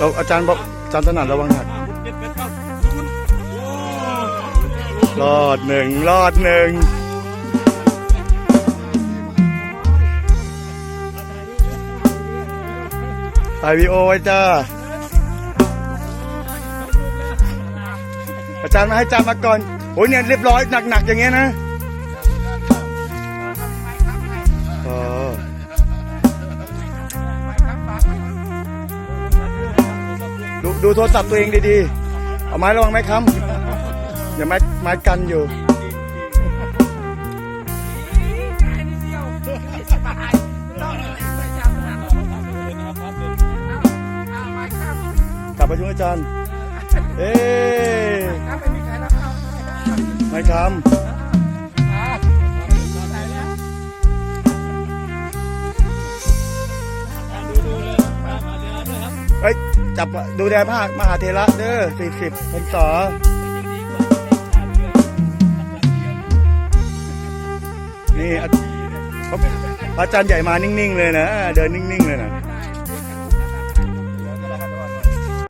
เราอาจารย์บอกอาจารย์ถนัดระวังหักรอดหนึ่งรอดหนึ่งถ่ายวีโอไว้จ้า อาจารย์มาให้อาจารย์มาก่อนโอ้ยเนี่ยเรียบร้อยหนักๆอย่างเงี้ยนะ ดูโทรศัพท์ตัวเองดีๆ เอาไม้ระวังไม้ค้ำอย่าไม้ไม้กันอยู่ กลับไปช่วยอาจารย์ เอ้ไม้ค้ำเฮ้ จับดูแลภาคมหาเทระเด้อสี่สิบพรรษานี่อาจารย์ใหญ่มานิ่งๆเลยนะ เดินนิ่งๆเลยนะ